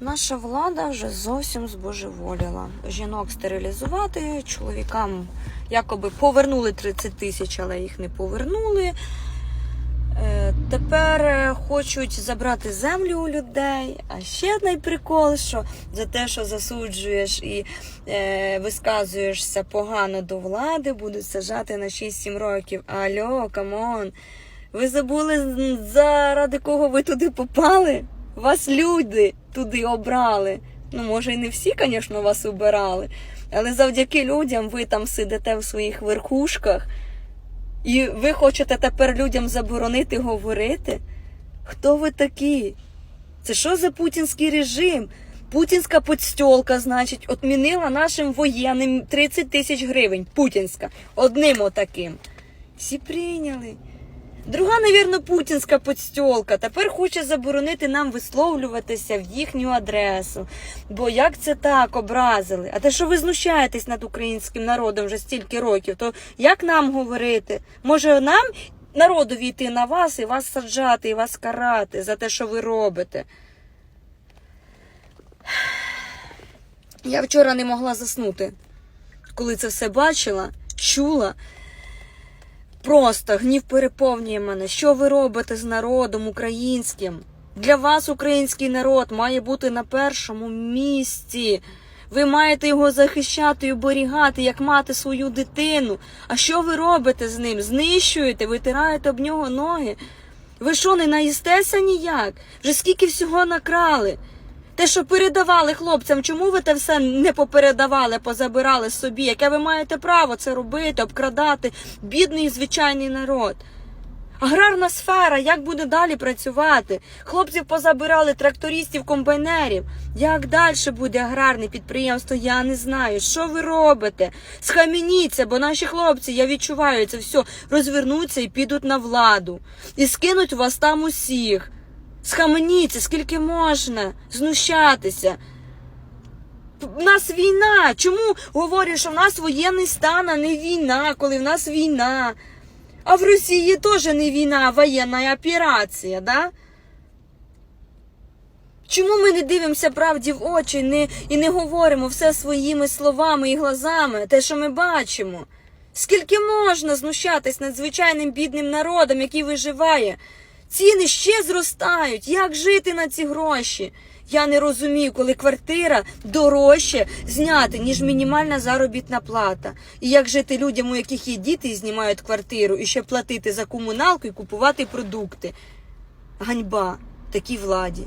Наша влада вже зовсім збожеволіла. Жінок стерилізувати, чоловікам якоби повернули 30 тисяч, але їх не повернули. Е, Тепер е, хочуть забрати землю у людей. А ще один прикол, що за те, що засуджуєш і е, висказуєшся погано до влади, будуть сажати на 6-7 років. Алло, камон. Ви забули, заради кого ви туди попали? Вас люди туди обрали. Ну, може, і не всі, звісно, вас обирали, але завдяки людям ви там сидите в своїх верхушках. І ви хочете тепер людям заборонити говорити? Хто ви такі? Це що за путінський режим? Путінська подстьолка, значить, отмінила нашим воєнним 30 тисяч гривень. Путінська. Одним отаким. Всі прийняли. Друга, навірно, путінська подстьолка. Тепер хоче заборонити нам висловлюватися в їхню адресу. Бо як це так образили? А те, що ви знущаєтесь над українським народом вже стільки років, то як нам говорити? Може нам народу війти на вас і вас саджати, і вас карати за те, що ви робите? Я вчора не могла заснути, коли це все бачила, чула. Просто гнів переповнює мене. Що ви робите з народом українським? Для вас український народ має бути на першому місці. Ви маєте його захищати і оберігати, як мати свою дитину. А що ви робите з ним? Знищуєте, витираєте об нього ноги. Ви що, не наїстеся ніяк? Вже скільки всього накрали? Те, що передавали хлопцям, чому ви те все не попередавали, позабирали собі? Яке ви маєте право це робити, обкрадати бідний звичайний народ? Аграрна сфера, як буде далі працювати? Хлопців позабирали трактористів, комбайнерів. Як далі буде аграрне підприємство? Я не знаю. Що ви робите? Схамініться, бо наші хлопці, я відчуваю це все, розвернуться і підуть на владу. І скинуть вас там усіх. Схаменіться, скільки можна знущатися. У нас війна. Чому говорять, що в нас воєнний стан, а не війна, коли в нас війна? А в Росії теж не війна, а воєнна операція, да? Чому ми не дивимося правді в очі не, і не говоримо все своїми словами і глазами, те, що ми бачимо? Скільки можна знущатись над звичайним бідним народом, який виживає? Ціни ще зростають. Як жити на ці гроші? Я не розумію, коли квартира дорожче зняти, ніж мінімальна заробітна плата. І як жити людям, у яких є діти і знімають квартиру, і ще платити за комуналку і купувати продукти. Ганьба такій владі.